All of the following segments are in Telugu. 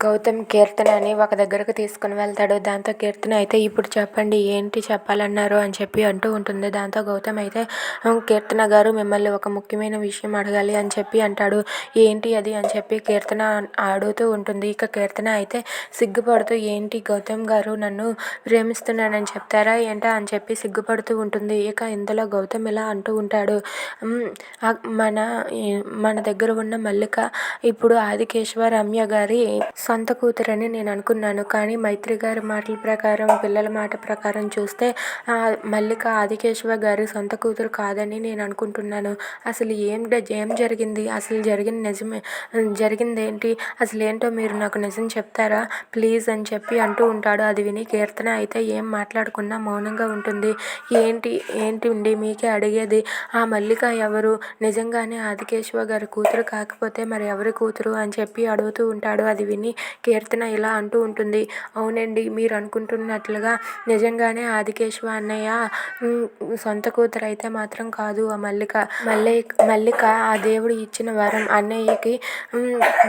గౌతమ్ కీర్తనని ఒక దగ్గరకు తీసుకుని వెళ్తాడు. దాంతో కీర్తన అయితే ఇప్పుడు చెప్పండి ఏంటి చెప్పాలన్నారు అని చెప్పి అంటూ ఉంటుంది. దాంతో గౌతమ్ అయితే కీర్తన గారు మిమ్మల్ని ఒక ముఖ్యమైన విషయం అడగాలి అని చెప్పి అంటాడు. ఏంటి అది? అని చెప్పి కీర్తన అడుగుతూ ఉంటుంది. ఇక కీర్తన అయితే సిగ్గుపడుతూ ఏంటి గౌతమ్ గారు నన్ను ప్రేమిస్తున్నానని చెప్తారా? ఏంటా? అని చెప్పి సిగ్గుపడుతూ ఉంటుంది. ఇక ఇంతలో గౌతమ్ ఇలా అంటూ ఉంటాడు. మన మన దగ్గర ఉన్న మల్లిక ఇప్పుడు ఆదికేశ్వర రమ్య గారి సొంత కూతురని నేను అనుకున్నాను. కానీ మైత్రి గారి మాటల ప్రకారం పిల్లల మాట ప్రకారం చూస్తే మల్లిక ఆదికేశవ గారి సొంత కూతురు కాదని నేను అనుకుంటున్నాను. అసలు ఏం ఏం జరిగింది? అసలు జరిగిన నిజమే జరిగింది ఏంటి అసలు ఏంటో మీరు నాకు నిజం చెప్తారా? ప్లీజ్ అని చెప్పి అంటూ ఉంటాడు. అది విని కీర్తన అయితే ఏం మాట్లాడకుండా మౌనంగా ఉంటుంది. ఏంటి ఏంటి ఉండి మీకే అడిగేది? ఆ మల్లిక ఎవరు? నిజంగానే ఆదికేశవ గారి కూతురు కాకపోతే మరి ఎవరి కూతురు అని చెప్పి అడుగుతూ ఉంటాడు. అది విని కీర్తన ఇలా అంటూ ఉంటుంది. అవునండి మీరు అనుకుంటున్నట్లుగా నిజంగానే ఆదికేశవ అన్నయ్య సొంత కూతురు అయితే మాత్రం కాదు ఆ మల్లిక. మల్లయ్య మల్లిక ఆ దేవుడు ఇచ్చిన వరం అన్నయ్యకి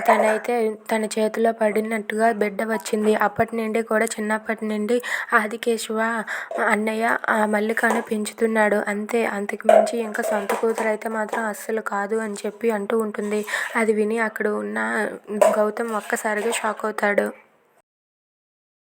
తనైతే తన చేతిలో పడినట్టుగా బిడ్డ వచ్చింది. అప్పటి నుండి కూడా చిన్నప్పటి నుండి ఆదికేశవ అన్నయ్య ఆ మల్లికను పెంచుతున్నాడు. అంతే అంతకు మించి ఇంకా సొంత కూతురు అయితే మాత్రం అస్సలు కాదు అని చెప్పి అంటూ ఉంటుంది. అది విని అక్కడ ఉన్న గౌతమ్ ఒక్కసారిగా షాక్ అవుతాడు.